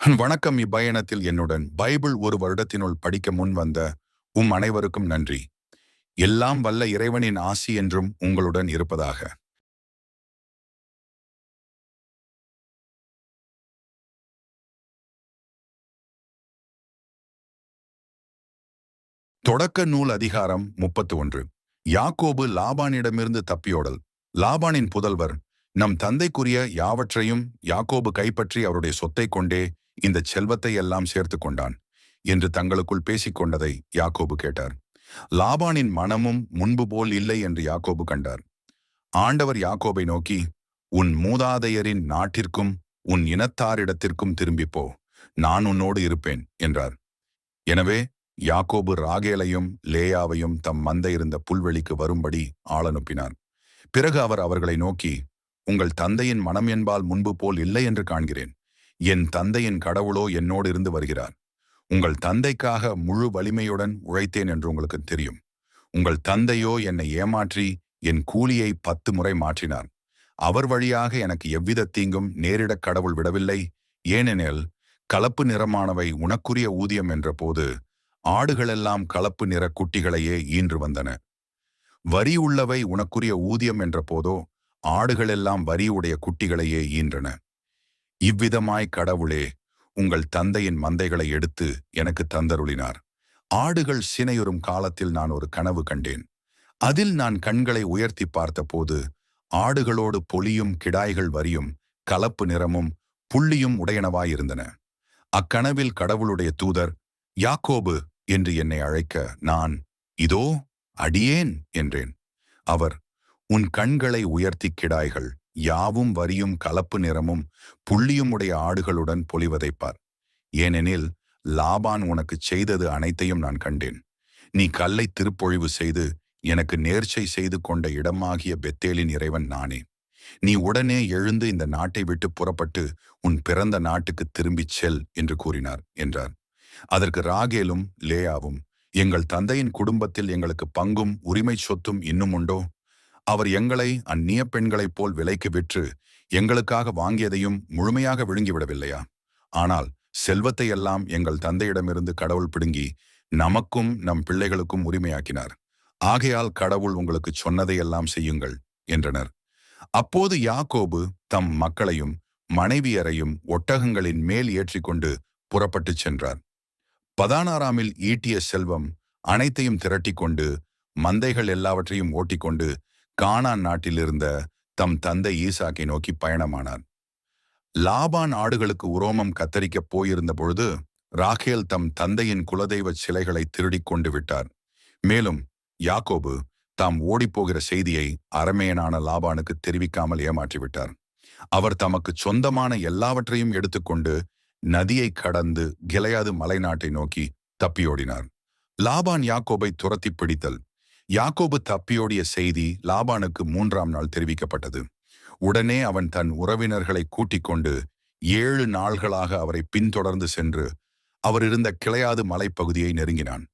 வணக்கம் இப்பயணத்தில் என்னுடன் பைபிள் ஒரு வருடத்தினுள் படிக்க முன் வந்த உம் அனைவருக்கும் நன்றி. எல்லாம் வல்ல இறைவனின் ஆசி என்றும் உங்களுடன் இருப்பதாக. தொடக்க நூல் அதிகாரம் முப்பத்து ஒன்று யாக்கோபு லாபானிடமிருந்து தப்பியோடல். லாபானின் புதல்வர் நம் தந்தைக்குரிய யாவற்றையும் யாக்கோபு கைப்பற்றி அவருடைய சொத்தை கொண்டே இந்த செல்வத்தை எல்லாம் சேர்த்து கொண்டான் என்று தங்களுக்குள் பேசிக்கொண்டதை யாக்கோபு கேட்டார். லாபானின் மனமும் முன்பு போல் இல்லை என்று யாக்கோபு கண்டார். ஆண்டவர் யாக்கோபை நோக்கி உன் மூதாதையரின் நாட்டிற்கும் உன் இனத்தாரிடத்திற்கும் திரும்பிப்போ நான் உன்னோடு இருப்பேன் என்றார். எனவே யாக்கோபு ராகேலையும் லேயாவையும் தம் மந்தை இருந்த புல்வெளிக்கு வரும்படி ஆளனுப்பினார். பிறகு அவர் அவர்களை நோக்கி உங்கள் தந்தையின் மனம் என்பால் முன்பு போல் இல்லை என்று காண்கிறேன். என் தந்தையின் கடவுளோ என்னோடு இருந்து வருகிறார். உங்கள் தந்தைக்காக முழு வலிமையுடன் உழைத்தேன் என்று உங்களுக்கு தெரியும். உங்கள் தந்தையோ என்னை ஏமாற்றி என் கூலியை பத்து முறை மாற்றினார். அவர் வழியாக எனக்கு எவ்வித தீங்கும் நேரிடக் கடவுள் விடவில்லை. ஏனெனில் கலப்பு நிறமானவை உனக்குரிய ஊதியம் என்ற போது ஆடுகளெல்லாம் கலப்பு நிற குட்டிகளையே ஈன்று வந்தன. வரி உள்ளவை உனக்குரிய ஊதியம் என்ற போதோ ஆடுகளெல்லாம் வரி உடைய குட்டிகளையே ஈன்றன. இவ்விதமாய் கடவுளே உங்கள் தந்தையின் மந்தைகளை எடுத்து எனக்கு தந்தருளினார். ஆடுகள் சினையுறும் காலத்தில் நான் ஒரு கனவு கண்டேன். அதில் நான் கண்களை உயர்த்தி பார்த்தபோது ஆடுகளோடு பொலியும் கிடாய்கள் வரியும் கலப்பு நிறமும் புள்ளியும் உடையனவாயிருந்தன. அக்கனவில் கடவுளுடைய தூதர் யாக்கோபு என்று என்னை அழைக்க நான் இதோ அடியேன் என்றேன். அவர் உன் கண்களை உயர்த்தி கிடாய்கள் யாவும் வரியும் கலப்பு நிறமும் புள்ளியும் உடைய ஆடுகளுடன் பொலிவதைப்பார் ஏனெனில் லாபான் உனக்கு செய்தது அனைத்தையும் நான் கண்டேன். நீ கல்லை திருப்பொழிவு செய்து எனக்கு நேர்ச்சை செய்து கொண்ட இடமாகிய பெத்தேலின் இறைவன் நானே. நீ உடனே எழுந்து இந்த நாட்டை விட்டு புறப்பட்டு உன் பிறந்த நாட்டுக்கு திரும்பிச் செல் என்று கூறினார் என்றார். அதற்கு ராகேலும் லேயாவும் எங்கள் தந்தையின் குடும்பத்தில் எங்களுக்கு பங்கும் உரிமை சொத்தும் இன்னும் உண்டோ? அவர் எங்களை அந்நிய பெண்களைப் போல் விலைக்கு விற்று எங்களுக்காக வாங்கியதையும் முழுமையாக விழுங்கிவிடவில்லையா? ஆனால் செல்வத்தை எல்லாம் எங்கள் தந்தையிடமிருந்து கடவுள் பிடுங்கி நமக்கும் நம் பிள்ளைகளுக்கும் உரிமையாக்கினார். ஆகையால் கடவுள் உங்களுக்கு சொன்னதையெல்லாம் செய்யுங்கள் என்றனர். அப்போது யாக்கோபு தம் மக்களையும் மனைவியரையும் ஒட்டகங்களின் மேல் ஏற்றிக்கொண்டு புறப்பட்டுச் சென்றார். பதானாராமில் ஈட்டிய செல்வம் அனைத்தையும் திரட்டிக்கொண்டு மந்தைகள் எல்லாவற்றையும் ஓட்டிக்கொண்டு கானான் நாட்டிலிருந்த தம் தந்தை ஈசாக்கை நோக்கி பயணமானார். லாபான் ஆடுகளுக்கு உரோமம் கத்தரிக்கப் போயிருந்த பொழுது ராகேல் தம் தந்தையின் குலதெய்வ சிலைகளை திருடிக் கொண்டு விட்டார். மேலும் யாக்கோபு தாம் ஓடிப்போகிற செய்தியை அரமேயனான லாபானுக்கு தெரிவிக்காமல் ஏமாற்றிவிட்டார் அவர் தமக்கு சொந்தமான எல்லாவற்றையும் எடுத்துக்கொண்டு நதியை கடந்து கிளையாது மலைநாட்டை நோக்கி தப்பியோடினார். லாபான் யாக்கோபை துரத்தி பிடித்தல் யாக்கோபு தப்பியோடிய செய்தி லாபானுக்கு மூன்றாம் நாள் தெரிவிக்கப்பட்டது. உடனே அவன் தன் உறவினர்களை கூட்டிக் கொண்டு ஏழு நாள்களாக அவரை பின்தொடர்ந்து சென்று அவர் இருந்த கிளையாது மலைப்பகுதியை நெருங்கினான்.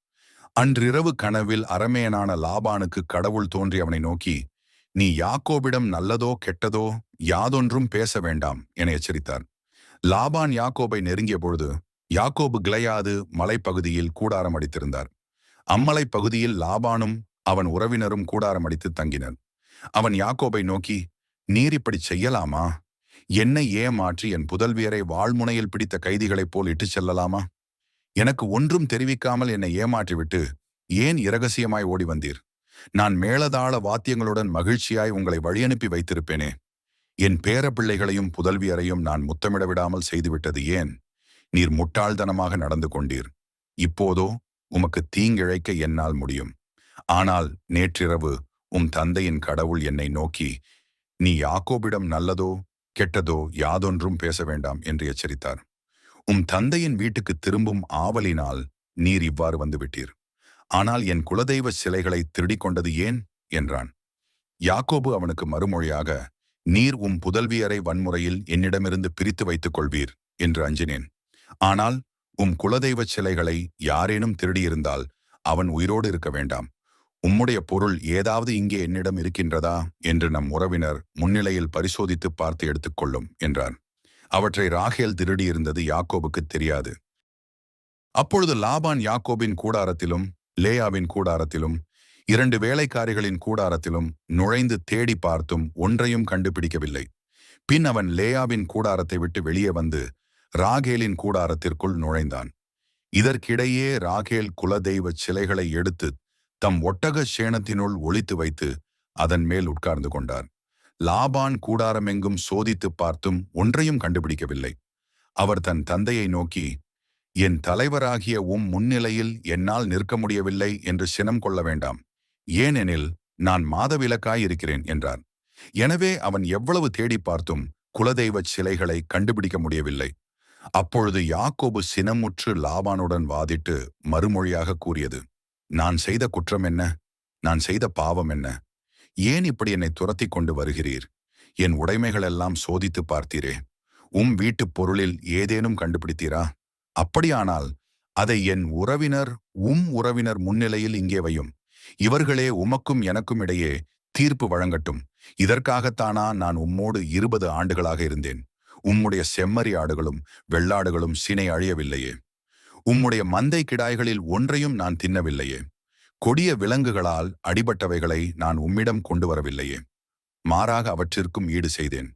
அன்றிரவு கனவில் அரமேயனான லாபானுக்கு கடவுள் தோன்றி அவனை நோக்கி நீ யாக்கோபிடம் நல்லதோ கெட்டதோ யாதொன்றும் பேச வேண்டாம் என எச்சரித்தார். லாபான் யாக்கோபை நெருங்கிய பொழுது யாக்கோபு கிளையாது மலைப்பகுதியில் கூடாரம் அடித்திருந்தார். அம்மலை பகுதியில் லாபானும் அவன் உறவினரும் கூடாரம் அடித்து தங்கினர். அவன் யாக்கோபை நோக்கி நீர் இப்படி செய்யலாமா? என்னை ஏமாற்றி என் புதல்வியரை வாழ்முனையில் பிடித்த கைதிகளைப் போல் இட்டுச் செல்லலாமா? எனக்கு ஒன்றும் தெரிவிக்காமல் என்னை ஏமாற்றிவிட்டு ஏன் இரகசியமாய் ஓடி வந்தீர்? நான் மேலதாள வாத்தியங்களுடன் மகிழ்ச்சியாய் உங்களை வழியனுப்பி வைத்திருப்பேனே. என் பேர பிள்ளைகளையும் புதல்வியரையும் நான் முத்தமிட விடாமல் செய்துவிட்டது ஏன்? நீர் முட்டாள்தனமாக நடந்து கொண்டீர். இப்போதோ உமக்கு தீங்கிழைக்க என்னால் முடியும். ஆனால் நேற்றிரவு உம் தந்தையின் கடவுள் என்னை நோக்கி நீ யாக்கோபிடம் நல்லதோ கெட்டதோ யாதொன்றும் பேச வேண்டாம் என்று எச்சரித்தார். உம் தந்தையின் வீட்டுக்கு திரும்பும் ஆவலினால் நீர் இவ்வாறு வந்துவிட்டீர். ஆனால் என் குலதெய்வ சிலைகளை திருடிக் கொண்டது ஏன்? என்றான். யாக்கோபு அவனுக்கு மறுமொழியாக நீர் உம் புதல்வியரை வன்முறையில் என்னிடமிருந்து பிரித்து வைத்துக் கொள்வீர் என்று அஞ்சினேன். ஆனால் உம் குலதெய்வ சிலைகளை யாரேனும் திருடியிருந்தால் அவன் உயிரோடு இருக்க வேண்டாம். உம்முடைய பொருள் ஏதாவது இங்கே என்னிடம் இருக்கின்றதா? என்று நம் உறவினர் முன்னிலையில் பரிசோதித்து பார்த்து எடுத்துக்கொள்ளும் என்றார். அவற்றை ராகேல் திருடியிருந்தது யாக்கோபுக்கு தெரியாது. அப்பொழுது லாபான் யாக்கோபின் கூடாரத்திலும் லேயாவின் கூடாரத்திலும் இரண்டு வேலைக்காரிகளின் கூடாரத்திலும் நுழைந்து தேடி பார்த்தும் ஒன்றையும் கண்டுபிடிக்கவில்லை. பின் அவன் லேயாவின் கூடாரத்தை விட்டு வெளியே வந்து ராகேலின் கூடாரத்திற்குள் நுழைந்தான். இதற்கிடையே ராகேல் குலதெய்வ சிலைகளை எடுத்து தம் ஒட்டக சேணத்தினுள் ஒளித்து வைத்து அதன் மேல் உட்கார்ந்து கொண்டார். லாபான் கூடாரமெங்கும் சோதித்து பார்த்தும் ஒன்றையும் கண்டுபிடிக்கவில்லை. அவர் தன் தந்தையை நோக்கி என் தலைவராகிய உம் முன்னிலையில் என்னால் நிற்க முடியவில்லை என்று சினம் கொள்ள வேண்டாம். ஏனெனில் நான் மாதவிலக்காய் இருக்கிறேன் என்றார். எனவே அவன் எவ்வளவு தேடி பார்த்தும் குலதெய்வச் சிலைகளை கண்டுபிடிக்க முடியவில்லை. அப்பொழுது யாக்கோபு சினமுற்று லாபானுடன் வாதிட்டு மறுமொழியாக கூறியது நான் செய்த குற்றம் என்ன? நான் செய்த பாவம் என்ன? ஏன் இப்படி என்னை துரத்தி கொண்டு வருகிறீர்? என் உடைமைகளெல்லாம் சோதித்து பார்த்தீரே. உம் வீட்டுப் பொருளில் ஏதேனும் கண்டுபிடித்தீரா? அப்படியானால் அதை என் உறவினர் உம் உறவினர் முன்னிலையில் இங்கே வையும். இவர்களே உமக்கும் எனக்கும் இடையே தீர்ப்பு வழங்கட்டும். இதற்காகத்தானா நான் உம்மோடு இருபது ஆண்டுகளாக இருந்தேன். உம்முடைய செம்மறி ஆடுகளும் வெள்ளாடுகளும் சினை அழியவில்லையே. உம்முடைய மந்தை கிடாய்களில் ஒன்றையும் நான் தின்னவில்லையே. கொடிய விலங்குகளால் அடிபட்டவைகளை நான் உம்மிடம் கொண்டு வரவில்லையே மாறாக அவற்றிற்கும் ஈடு செய்தேன்.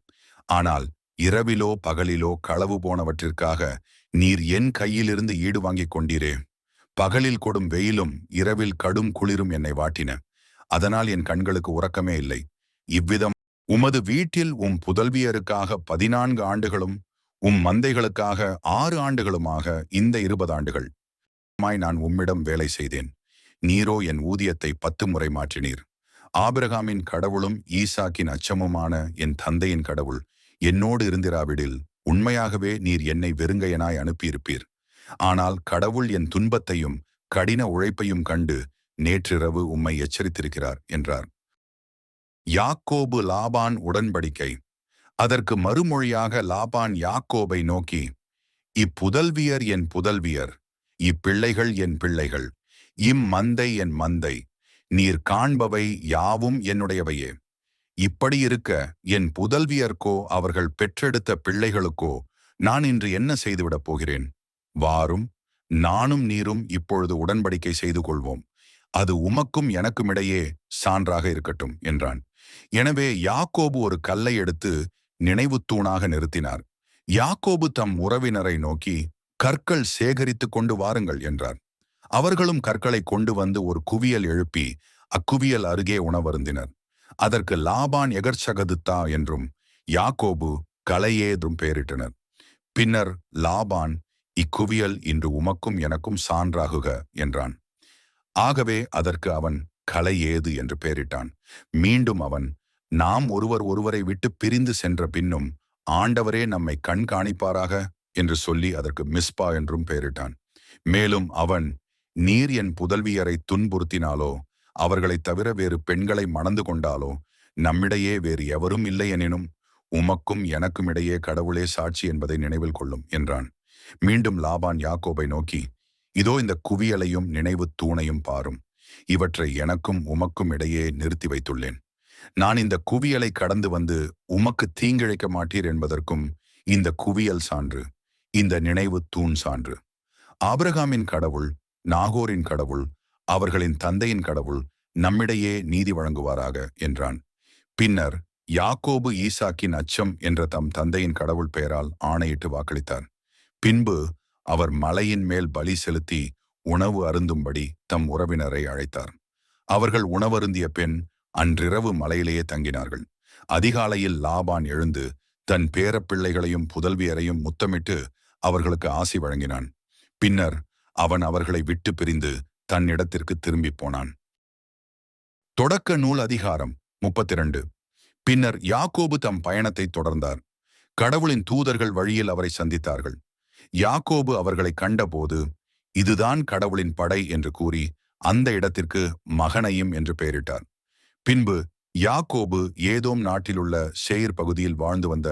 ஆனால் இரவிலோ பகலிலோ களவு போனவற்றிற்காக நீர் என் கையிலிருந்து ஈடு வாங்கிக் கொண்டீரே. பகலில் கொடும் வெயிலும் இரவில் கடும் குளிரும் என்னை வாட்டின. அதனால் என் கண்களுக்கு உறக்கமே இல்லை. இவ்விதம் உமது வீட்டில் உம் புதல்வியருக்காக பதினான்கு ஆண்டுகளும் உம் மந்தைகளுக்காக ஆறு ஆண்டுகளுமாக இந்த இருபது ஆண்டுகள். நான் உம்மிடம் வேலை செய்தேன். நீரோ என் ஊதியத்தை பத்து முறை மாற்றினீர். ஆபிரகாமின் கடவுளும் ஈசாக்கின் அச்சமுமான என் தந்தையின் கடவுள் என்னோடு இருந்திராவிடில் உண்மையாகவே நீர் என்னை வெறுங்கையனாய் அனுப்பியிருப்பீர். ஆனால் கடவுள் என் துன்பத்தையும் கடின உழைப்பையும் கண்டு நேற்றிரவு உம்மை எச்சரித்திருக்கிறார் என்றார். யாக்கோபு லாபான் உடன்படிக்கை. அதற்கு மறுமொழியாக லாபான் யாக்கோபை நோக்கி இப்புதல்வியர் என் புதல்வியர் இப்பிள்ளைகள் என் பிள்ளைகள் இம்மந்தை என் மந்தை நீர் காண்பவை யாவும் என்னுடையவையே. இப்படி இருக்க என் புதல்வியர்க்கோ அவர்கள் பெற்றெடுத்த பிள்ளைகளுக்கோ நான் இன்று என்ன செய்துவிடப் போகிறேன்? வாரும் நானும் நீரும் இப்பொழுது உடன்படிக்கை செய்து கொள்வோம். அது உமக்கும் எனக்கும் இடையே சான்றாக இருக்கட்டும் என்றான். எனவே யாக்கோபு ஒரு கல்லை எடுத்து நினைவு தூணாக நிறுத்தினார். யாக்கோபு தம் உறவினரை நோக்கி கற்கள் சேகரித்து கொண்டு வாருங்கள் என்றார். அவர்களும் கற்களை கொண்டு வந்து ஒரு குவியல் எழுப்பி அக்குவியல் அருகே உணவருந்தினர். அதற்கு லாபான் எகர்ச்சகதுத்தா என்றும் யாக்கோபு கலையேதும் பெயரிட்டனர். பின்னர் லாபான் இக்குவியல் இன்று உமக்கும் எனக்கும் சான்றாகுக என்றான். ஆகவே அதற்கு அவன் கலை ஏது என்று பெயரிட்டான். மீண்டும் அவன் நாம் ஒருவர் ஒருவரை விட்டு பிரிந்து சென்ற பின்னும் ஆண்டவரே நம்மை கண்காணிப்பாராக என்று சொல்லி அதற்கு மிஸ்பா என்றும் பெயரிட்டான். மேலும் அவன் நீர் என் புதல்வியரை துன்புறுத்தினாலோ அவர்களைத் தவிர வேறு பெண்களை மணந்து கொண்டாலோ நம்மிடையே வேறு எவரும் இல்லை எனினும் உமக்கும் எனக்கும் இடையே கடவுளே சாட்சி என்பதை நினைவில் கொள்ளும் என்றான். மீண்டும் லாபான் யாக்கோபை நோக்கி இதோ இந்த குவியலையும் நினைவு தூணையும் பாரும். இவற்றை எனக்கும் உமக்கும் இடையே நிறுத்தி வைத்துள்ளேன். நான் இந்த குவியலை கடந்து வந்து உமக்கு தீங்கிழைக்க மாட்டீர் என்பதற்கும் இந்த குவியல் சான்று இந்த நினைவு தூண் சான்று. ஆபிரகாமின் கடவுள் நாகோரின் கடவுள் அவர்களின் தந்தையின் கடவுள் நம்மிடையே நீதி வழங்குவாராக என்றான். பின்னர் யாக்கோபு ஈசாக்கின் அச்சம் என்ற தம் தந்தையின் கடவுள் பெயரால் ஆணையிட்டு வாக்களித்தார். பின்பு அவர் மலையின் மேல் பலி செலுத்தி உணவு அருந்தும்படி தம் உறவினரை அழைத்தார். அவர்கள் உணவருந்திய பெண் அன்றிரவு மலையிலேயே தங்கினார்கள். அதிகாலையில் லாபான் எழுந்து தன் பேரப்பிள்ளைகளையும் புதல்வியரையும் முத்தமிட்டு அவர்களுக்கு ஆசி வழங்கினான். பின்னர் அவன் அவர்களை விட்டு பிரிந்து தன்னிடத்திற்கு திரும்பிப் போனான். தொடக்க நூல் அதிகாரம் முப்பத்தி இரண்டு பின்னர் யாக்கோபு தம் பயணத்தை தொடர்ந்தார். கடவுளின் தூதர்கள் வழியில் அவரை சந்தித்தார்கள். யாக்கோபு அவர்களை கண்டபோது இதுதான் கடவுளின் படை என்று கூறி அந்த இடத்திற்கு மகனையும் என்று பெயரிட்டார். பின்பு யாக்கோபு ஏதோம் நாட்டிலுள்ள ஷெயிர் பகுதியில் வாழ்ந்து வந்த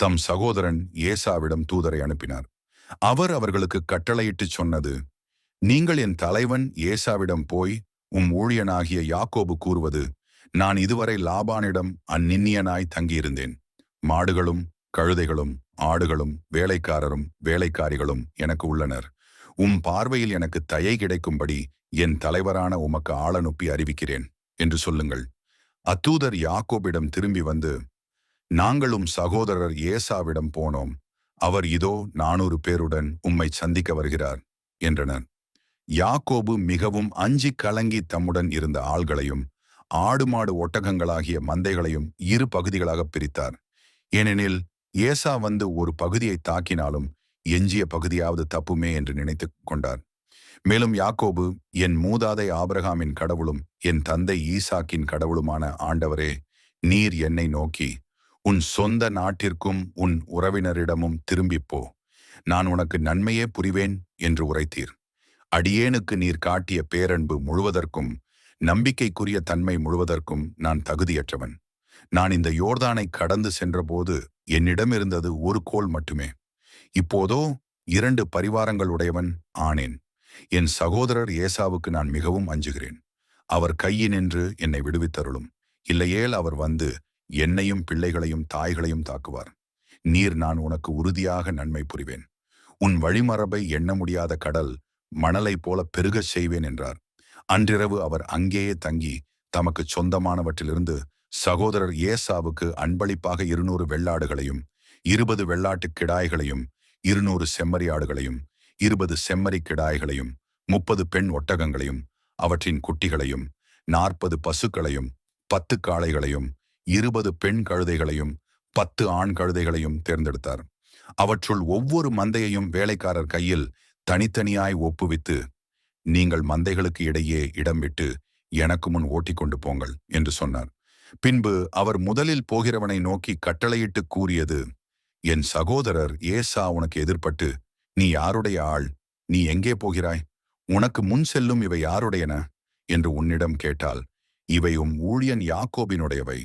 தம் சகோதரன் ஏசாவிடம் தூதரை அனுப்பினார். அவர் அவர்களுக்கு கட்டளையிட்டு சொன்னது நீங்கள் என் தலைவன் ஏசாவிடம் போய் உம் ஊழியனாகிய யாக்கோபு கூறுவது நான் இதுவரை லாபானிடம் அந்நின்னியனாய் தங்கியிருந்தேன். மாடுகளும் கழுதைகளும் ஆடுகளும் வேலைக்காரரும் வேலைக்காரிகளும் எனக்கு உள்ளனர். உம் பார்வையில் எனக்கு தயை கிடைக்கும்படி என் தலைவரான உமக்கு ஆளனுப்பி அறிவிக்கிறேன் என்று சொல்லுங்கள். அத்தூதர் யாக்கோபிடம் திரும்பி வந்து நாங்களும் சகோதரர் ஏசாவிடம் போனோம். அவர் இதோ நானூறு பேருடன் உம்மை சந்திக்க வருகிறார் என்றனர். யாக்கோபு மிகவும் அஞ்சி கலங்கி தம்முடன் இருந்த ஆள்களையும் ஆடு மாடு ஒட்டகங்களாகிய மந்தைகளையும் இரு பகுதிகளாக பிரித்தார். ஏனெனில் ஏசா வந்து ஒரு பகுதியை தாக்கினாலும் எஞ்சிய பகுதியாவது தப்புமே என்று நினைத்து கொண்டார். மேலும் யாக்கோபு என் மூதாதை ஆபிரகாமின் கடவுளும் என் தந்தை ஈசாக்கின் கடவுளுமான ஆண்டவரே நீர் என்னை நோக்கி உன் சொந்த நாட்டிற்கும் உன் உறவினரிடமும் திரும்பிப்போ நான் உனக்கு நன்மையே புரிவேன் என்று உரைத்தீர். அடியேனுக்கு நீர் காட்டிய பேரன்பு முழுவதற்கும் நம்பிக்கைக்குரிய தன்மை முழுவதற்கும் நான் தகுதியற்றவன். நான் இந்த யோர்தானை கடந்து சென்றபோது என்னிடம் இருந்தது ஒரு கோல் மட்டுமே. இப்போதோ இரண்டு பரிவாரங்களுடையவன் ஆனேன். என் சகோதரர் ஏசாவுக்கு நான் மிகவும் அஞ்சுகிறேன். அவர் கையினின்று என்னை விடுவித்தருளும். இல்லையேல் அவர் வந்து என்னையும் பிள்ளைகளையும் தாய்களையும் தாக்குவார். நீர் நான் உனக்கு உறுதியாக நன்மை புரிவேன். உன் வழிமரபை எண்ண முடியாத கடல் மணலை போல பெருகச் செய்வேன் என்றார். அன்றிரவு அவர் அங்கேயே தங்கி தமக்கு சொந்தமானவற்றிலிருந்து சகோதரர் ஏசாவுக்கு அன்பளிப்பாக இருநூறு வெள்ளாடுகளையும் இருபது வெள்ளாட்டு கிடாய்களையும் இருநூறு செம்மறியாடுகளையும் இருபது செம்மறி கிடாய்களையும் முப்பது பெண் ஒட்டகங்களையும் அவற்றின் குட்டிகளையும் நாற்பது பசுக்களையும் பத்து காளைகளையும் இருபது பெண் கழுதைகளையும் பத்து ஆண் கழுதைகளையும் தேர்ந்தெடுத்தார். அவற்றுள் ஒவ்வொரு மந்தையையும் வேலைக்காரர் கையில் தனித்தனியாய் ஒப்புவித்து நீங்கள் மந்தைகளுக்கு இடையே இடம் விட்டு எனக்கு முன் ஓட்டிக்கொண்டு போங்கள் என்று சொன்னார். பின்பு அவர் முதலில் போகிறவனை நோக்கி கட்டளையிட்டு கூறியது என் சகோதரர் ஏசா உனக்கு எதிர்பட்டு நீ யாருடைய ஆள்? நீ எங்கே போகிறாய்? உனக்கு முன் செல்லும் இவை யாருடையன? என்று உன்னிடம் கேட்டால் இவை உம் ஊழியன் யாக்கோபினுடையவை.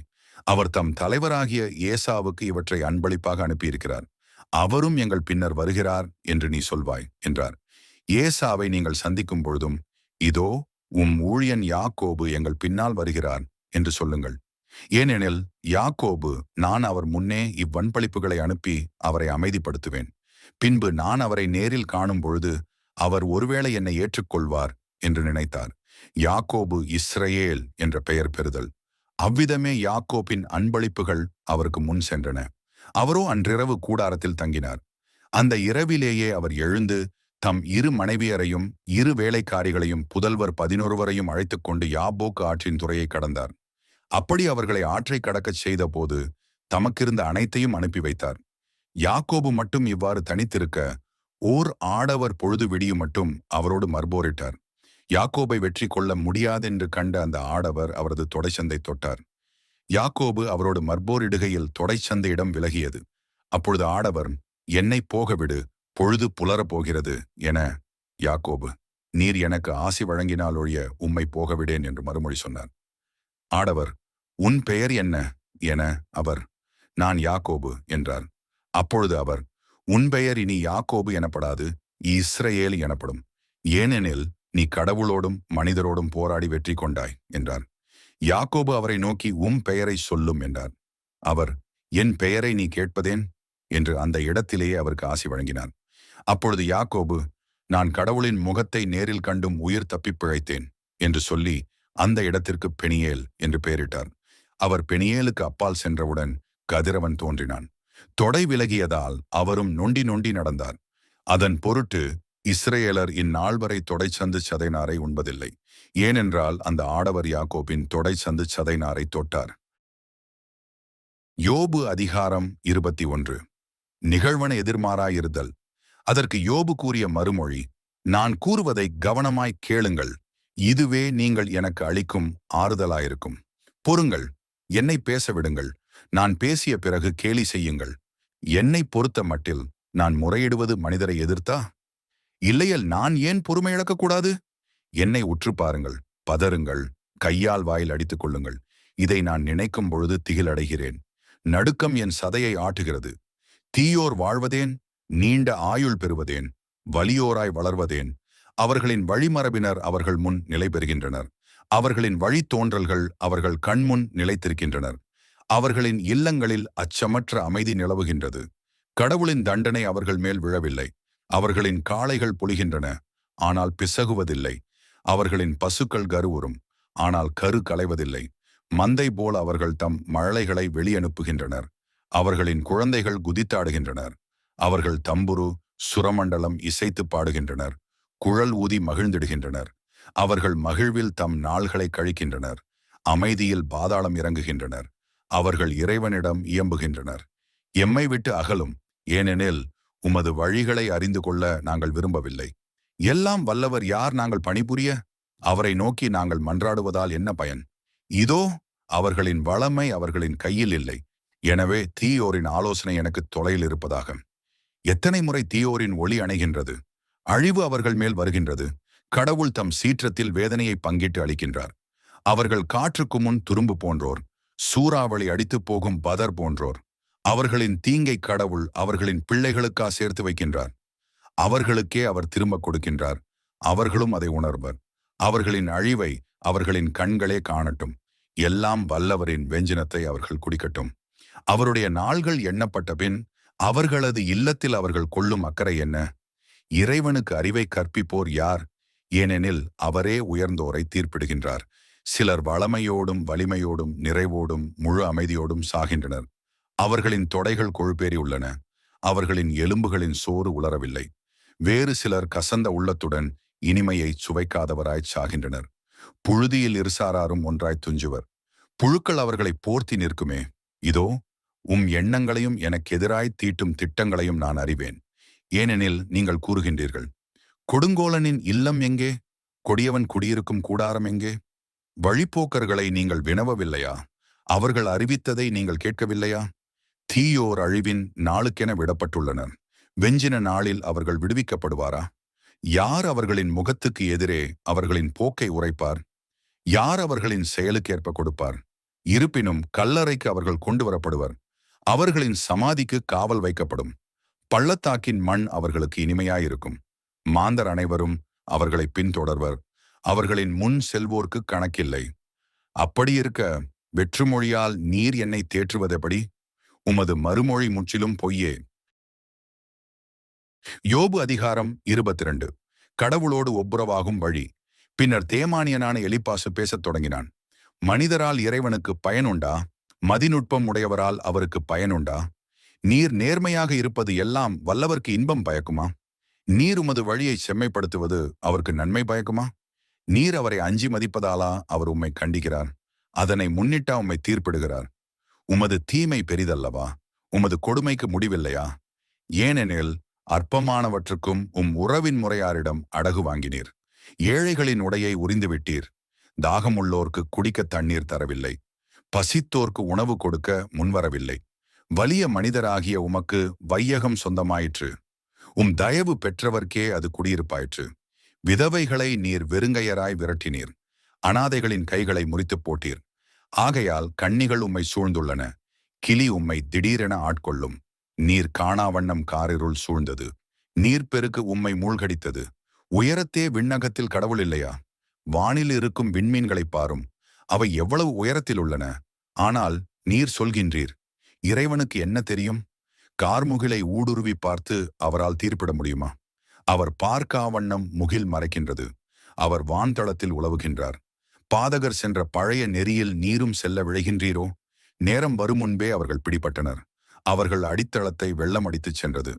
அவர் தம் தலைவராகிய ஏசாவுக்கு இவற்றை அன்பளிப்பாக அனுப்பியிருக்கிறார். அவரும் எங்கள் பின்னர் வருகிறார் என்று நீ சொல்வாய் என்றார். ஏசாவை நீங்கள் சந்திக்கும் பொழுதும் இதோ உம் ஊழியன் யாக்கோபு எங்கள் பின்னால் வருகிறார் என்று சொல்லுங்கள். ஏனெனில் யாக்கோபு நான் அவர் முன்னே இவ்வன்பளிப்புகளை அனுப்பி அவரை அமைதிப்படுத்துவேன். பின்பு நான் அவரை நேரில் காணும் பொழுது அவர் ஒருவேளை என்னை ஏற்றுக்கொள்வார் என்று நினைத்தார். யாக்கோபு இஸ்ரேல் என்ற பெயர் பெறுதல். அவ்விதமே யாக்கோபின் அன்பளிப்புகள் அவருக்கு முன் சென்றன. அவரோ அன்றிரவு கூடாரத்தில் தங்கினார். அந்த இரவிலேயே அவர் எழுந்து தம் இரு மனைவியரையும் இரு வேலைக்காரிகளையும் புதல்வர் பதினொருவரையும் அழைத்துக் கொண்டு யாபோக்கு ஆற்றின் துறையை கடந்தார். அப்படி அவர்களை ஆற்றை கடக்கச் செய்தபோது தமக்கிருந்த அனைத்தையும் அனுப்பி வைத்தார். யாக்கோபு மட்டும் இவ்வாறு தனித்திருக்க ஓர் ஆடவர் பொழுது விடியும் மட்டும் அவரோடு மர்போரிட்டார் யாக்கோபை வெற்றி கொள்ள முடியாதென்று கண்ட அந்த ஆடவர் அவரது தொடைச்சந்தை தொட்டார். யாக்கோபு அவரோடு மர்போரிடுகையில் தொடைச்சந்தையிடம் விலகியது. அப்பொழுது ஆடவர் என்னை போகவிடு பொழுது புலரப் போகிறது என யாக்கோபு நீர் எனக்கு ஆசி வழங்கினால் ஒழிய உம்மை போகவிடேன் என்று மறுமொழி சொன்னார். ஆடவர் உன் பெயர் என்ன? என அவர் நான் யாக்கோபு என்றார். அப்பொழுது அவர் உன் பெயர் இனி யாக்கோபு எனப்படாது இஸ்ரேல் எனப்படும். ஏனெனில் நீ கடவுளோடும் மனிதரோடும் போராடி வெற்றி கொண்டாய் என்றார். யாக்கோபு அவரை நோக்கி உம் பெயரை சொல்லும் என்றார். அவர் என் பெயரை நீ கேட்பதேன்? என்று அந்த இடத்திலேயே அவருக்கு ஆசி வழங்கினார். அப்பொழுது யாக்கோபு நான் கடவுளின் முகத்தை நேரில் கண்டும் உயிர் தப்பிப் பிழைத்தேன் என்று சொல்லி அந்த இடத்திற்கு பெணியேல் என்று பெயரிட்டார். அவர் பெணியேலுக்கு அப்பால் சென்றவுடன் கதிரவன் தோன்றினான். தொடை விலகியதால் அவரும் நொண்டி நொண்டி நடந்தார். அதன் பொருட்டு இஸ்ரேலர் இந்நாள் வரை தொடைச்சந்து சதைநாரை உண்பதில்லை. ஏனென்றால் அந்த ஆடவர் யாக்கோபின் தொடைச்சந்து சதைநாரை தொட்டார். யோபு அதிகாரம் இருபத்தி ஒன்று. நிகழ்வன எதிர்மாறாயிருதல். அதற்கு யோபு கூறிய மறுமொழி நான் கூறுவதை கவனமாய் கேளுங்கள். இதுவே நீங்கள் எனக்கு அளிக்கும் ஆறுதலாயிருக்கும். பொறுங்கள். என்னை பேச விடுங்கள் நான் பேசிய பிறகு கேலி செய்யுங்கள். என்னை பொறுத்த மட்டில் நான் முறையிடுவது மனிதரை எதிர்த்தா? இல்லையல் நான் ஏன் பொறுமை இழக்கக்கூடாது என்னை உற்று பாருங்கள் பதறுங்கள் கையால் வாயில் அடித்துக் கொள்ளுங்கள். இதை நான் நினைக்கும் பொழுது திகிலடைகிறேன். நடுக்கம் என் சதையை ஆட்டுகிறது. தீயோர் வாழ்வதேன்? நீண்ட ஆயுள் பெறுவதேன்? வலியோராய் வளர்வதேன்? அவர்களின் வழிமரபினர் அவர்கள் முன் நிலை பெறுகின்றனர் அவர்களின் வழித்தோன்றல்கள் அவர்கள் கண்முன் நிலைத்திருக்கின்றனர். அவர்களின் இல்லங்களில் அச்சமற்ற அமைதி நிலவுகின்றது. கடவுளின் தண்டனை அவர்கள் மேல் விழவில்லை. அவர்களின் காளைகள் பொழிகின்றன ஆனால் பிசகுவதில்லை. அவர்களின் பசுக்கள் கருவுறும். ஆனால் கரு களைவதில்லை. மந்தை போல் அவர்கள் தம் மழலைகளை வெளியனுப்புகின்றனர். அவர்களின் குழந்தைகள் குதித்தாடுகின்றனர். அவர்கள் தம்புரு சுரமண்டலம் இசைத்து பாடுகின்றனர். குழல் ஊதி மகிழ்ந்திடுகின்றனர். அவர்கள் மகிழ்வில் தம் நாள்களை கழிக்கின்றனர். அமைதியில் பாதாளம் இறங்குகின்றனர். அவர்கள் இறைவனிடம் இயம்புகின்றனர். எம்மை விட்டு அகலும் ஏனெனில் உமது வழிகளை அறிந்து கொள்ள நாங்கள் விரும்பவில்லை. எல்லாம் வல்லவர் யார் நாங்கள் பணிபுரிய? அவரை நோக்கி நாங்கள் மன்றாடுவதால் என்ன பயன்? இதோ அவர்களின் வளமை அவர்களின் கையில் இல்லை. எனவே தீயோரின் ஆலோசனை எனக்கு தொலையில் இருப்பதாக. எத்தனை முறை தீயோரின் ஒளி அணைகின்றது? அழிவு அவர்கள் மேல் வருகின்றது. கடவுள் தம் சீற்றத்தில் வேதனையை பங்கிட்டு அளிக்கின்றார். அவர்கள் காற்றுக்கு முன் துரும்பு போன்றோர். சூறாவளி அடித்துப் போகும் பதர் போன்றோர். அவர்களின் தீங்கை கடவுள் அவர்களின் பிள்ளைகளுக்கா சேர்த்து வைக்கின்றார். அவர்களுக்கே அவர் திரும்ப கொடுக்கின்றார். அவர்களும் அதை உணர்வர். அவர்களின் அழிவை அவர்களின் கண்களே காணட்டும். எல்லாம் வல்லவரின் வெஞ்சினத்தை அவர்கள் குடிக்கட்டும். அவருடைய நாள்கள் எண்ணப்பட்ட பின் அவர்களது இல்லத்தில் அவர்கள் கொள்ளும் அக்கறை என்ன? இறைவனுக்கு அறிவை கற்பிப்போர் யார்? ஏனெனில் அவரே உயர்ந்தோரை தீர்ப்பிடுகின்றார். சிலர் வளமையோடும் வலிமையோடும் நிறைவோடும் முழு அமைதியோடும் சாகின்றனர். அவர்களின் தொடைகள் கொழுப்பேறி உள்ளன. அவர்களின் எலும்புகளின் சோறு உலரவில்லை. வேறு சிலர் கசந்த உள்ளத்துடன் இனிமையை சுவைக்காதவராய் சாகின்றனர். புழுதியில் இருசாராரும் ஒன்றாய் துஞ்சுவர். புழுக்கள் அவர்களை போர்த்தி நிற்குமே. இதோ உம் எண்ணங்களையும் எனக்கு எதிராய் தீட்டும் திட்டங்களையும் நான் அறிவேன். ஏனெனில் நீங்கள் கூறுகின்றீர்கள் கொடுங்கோலனின் இல்லம் எங்கே? கொடியவன் குடியிருக்கும் கூடாரம் எங்கே? வழிப்போக்கர்களை நீங்கள் வினவவில்லையா? அவர்கள் அறிவித்ததை நீங்கள் கேட்கவில்லையா? தீயோர் அழிவின் நாளுக்கென விடப்பட்டுள்ளனர். வெஞ்சின நாளில் அவர்கள் விடுவிக்கப்படுவாரா? யார் அவர்களின் முகத்துக்கு எதிரே அவர்களின் போக்கை உரைப்பார்? யார் அவர்களின் செயலுக்கேற்ப கொடுப்பார்? இருப்பினும் கல்லறைக்கு அவர்கள் கொண்டு வரப்படுவர். அவர்களின் சமாதிக்கு காவல் வைக்கப்படும். பள்ளத்தாக்கின் மண் அவர்களுக்கு இனிமையாயிருக்கும். மாந்தர் அனைவரும் அவர்களை பின்தொடர்வர். அவர்களின் முன் செல்வோர்க்கு கணக்கில்லை. அப்படியிருக்க வெற்றுமொழியால் நீர் என்னை தேற்றுவதெப்படி? உமது மறுமொழி முற்றிலும் பொய்யே. யோபு அதிகாரம் இருபத்தி ரெண்டு கடவுளோடு ஒப்புரவாகும் வழி. பின்னர் தேமானியனான எலிப்பாசு பேசத் தொடங்கினான். மனிதரால் இறைவனுக்கு பயனுண்டா? மதிநுட்பம் உடையவரால் அவருக்கு பயனுண்டா? நீர் நேர்மையாக இருப்பது எல்லாம் வல்லவர்க்கு இன்பம் பயக்குமா? நீர் உமது வழியை செம்மைப்படுத்துவது அவருக்கு நன்மை பயக்குமா? நீர் அவரை அஞ்சி மதிப்பதாலா அவர் உம்மை கண்டிக்கிறார். அதனை முன்னிட்டா உம்மை தீர்ப்பிடுகிறார். உமது தீமை பெரிதல்லவா? உமது கொடுமைக்கு முடிவில்லையா? ஏனெனில் அற்பமானவற்றுக்கும் உம் உறவின் முறையாரிடம் அடகு வாங்கினீர். ஏழைகளின் உடையை உறிந்துவிட்டீர். தாகமுள்ளோர்க்கு குடிக்க தண்ணீர் தரவில்லை. பசித்தோர்க்கு உணவு கொடுக்க முன்வரவில்லை. வலிய மனிதராகிய உமக்கு வையகம் சொந்தமாயிற்று. உம் தயவு பெற்றவர்க்கே அது குடியிருப்பாயிற்று. விதவைகளை நீர் வெறுங்கையராய் விரட்டினீர். அனாதைகளின் கைகளை முறித்துப் போட்டீர். ஆகையால் கண்ணிகள் உம்மை சூழ்ந்துள்ளன. கிளி உம்மை திடீரென ஆட்கொள்ளும். நீர் காணாவண்ணம் காரிருள் சூழ்ந்தது. நீர்ப்பெருக்கு உம்மை மூழ்கடித்தது. உயரத்தே விண்ணகத்தில் கடவுள் இல்லையா? வானில் இருக்கும் விண்மீன்களைப் பாரும். அவை எவ்வளவு உயரத்தில் உள்ளன? ஆனால் நீர் சொல்கின்றீர். இறைவனுக்கு என்ன தெரியும்? கார்முகிலை ஊடுருவி பார்த்து அவரால் தீர்ப்பிட முடியுமா? அவர் பார்க்காவண்ணம் முகில் மறைக்கின்றது. அவர் வான்தளத்தில் உழவுகின்றார் பாதகர் சென்ற பழைய நெறியில் நீரும் செல்ல விழைகின்றீரோ? நேரம் வரும் முன்பே அவர்கள் பிடிபட்டனர். அவர்கள் அடித்தளத்தை வெள்ளம் அடித்துச் சென்றது.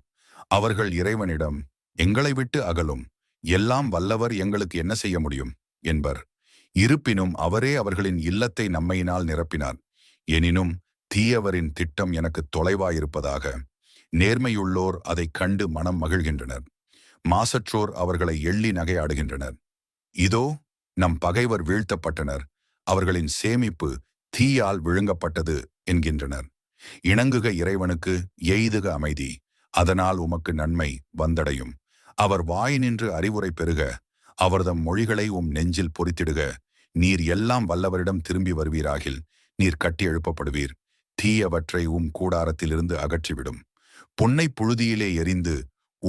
அவர்கள் இறைவனிடம் எங்களை விட்டு அகலும். எல்லாம் வல்லவர் எங்களுக்கு என்ன செய்ய முடியும்? என்பர். இருப்பினும் அவரே அவர்களின் இல்லத்தை நம்மையினால் நிரப்பினார். எனினும் தீயவரின் திட்டம் எனக்கு தொலைவாயிருப்பதாக. நேர்மையுள்ளோர் அதைக் கண்டு மனம் மகிழ்கின்றனர். மாசற்றோர் அவர்களை எள்ளி நகையாடுகின்றனர். இதோ நம் பகைவர் வீழ்த்தப்பட்டனர். அவர்களின் சேமிப்பு தீயால் விழுங்கப்பட்டது என்கின்றனர். இணங்குக இறைவனுக்கு எய்துக அமைதி. அதனால் உமக்கு நன்மை வந்தடையும். அவர் வாய் நின்று அறிவுரை பெறுக. அவர்தம் மொழிகளை உம் நெஞ்சில் பொறித்திடுக. நீர் எல்லாம் வல்லவரிடம் திரும்பி வருவீராகில் நீர் கட்டி எழுப்பப்படுவீர். தீயவற்றை உம் கூடாரத்திலிருந்து அகற்றிவிடும். பொன்னை புழுதியிலே எரிந்து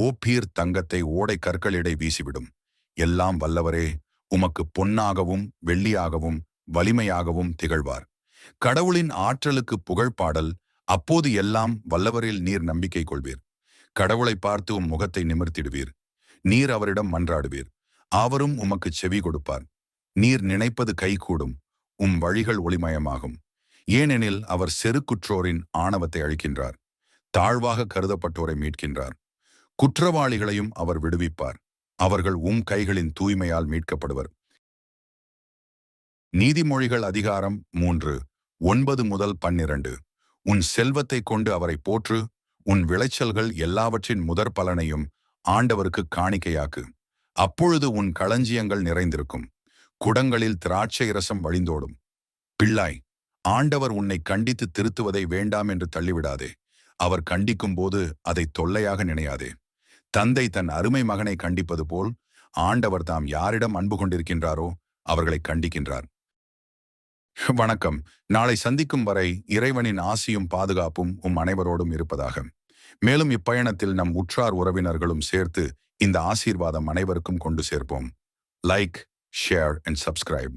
ஓப்பீர் தங்கத்தை ஓடை கற்களிடை வீசிவிடும். எல்லாம் வல்லவரே உமக்கு பொன்னாகவும் வெள்ளியாகவும் வலிமையாகவும் திகழ்வார். கடவுளின் ஆற்றலுக்கு புகழ்பாடல் அப்போது எல்லாம் வல்லவரில் நீர் நம்பிக்கை கொள்வீர். கடவுளை பார்த்து உம் முகத்தை நிமிர்த்திடுவீர். நீர் அவரிடம் மன்றாடுவீர். அவரும் உமக்கு செவி கொடுப்பார். நீர் நினைப்பது கைகூடும். உம் வழிகள் ஒளிமயமாகும். ஏனெனில் அவர் செருக்குற்றோரின் ஆணவத்தை அழிக்கின்றார். தாழ்வாக கருதப்பட்டோரை மீட்கின்றார். குற்றவாளிகளையும் அவர் விடுவிப்பார். அவர்கள் உம் கைகளின் தூய்மையால் மீட்கப்படுவர். நீதிமொழிகள் அதிகாரம் மூன்று ஒன்பது முதல் பன்னிரண்டு. உன் செல்வத்தை கொண்டு அவரை போற்று உன் விளைச்சல்கள் எல்லாவற்றின் முதற் பலனையும் ஆண்டவருக்கு காணிக்கையாக்கு. அப்பொழுது உன் களஞ்சியங்கள் நிறைந்திருக்கும். குடங்களில் திராட்சை ரசம் வழிந்தோடும். பிள்ளாய் ஆண்டவர் உன்னை கண்டித்து திருத்துவதை வேண்டாம் என்று தள்ளிவிடாதே. அவர் கண்டிக்கும் போது அதை தொல்லையாக நினையாதே. தந்தை தன் அருமை மகனை கண்டிப்பது போல் ஆண்டவர் தாம் யாரிடம் அன்பு கொண்டிருக்கின்றாரோ அவர்களை கண்டிக்கின்றார். வணக்கம். நாளை சந்திக்கும் வரை இறைவனின் ஆசியும் பாதுகாப்பும் உம் அனைவரோடும் இருப்பதாக. மேலும் இப்பயணத்தில் நம் உற்றார் உறவினர்களும் சேர்த்து இந்த ஆசீர்வாதம் அனைவருக்கும் கொண்டு சேர்ப்போம். Like share and subscribe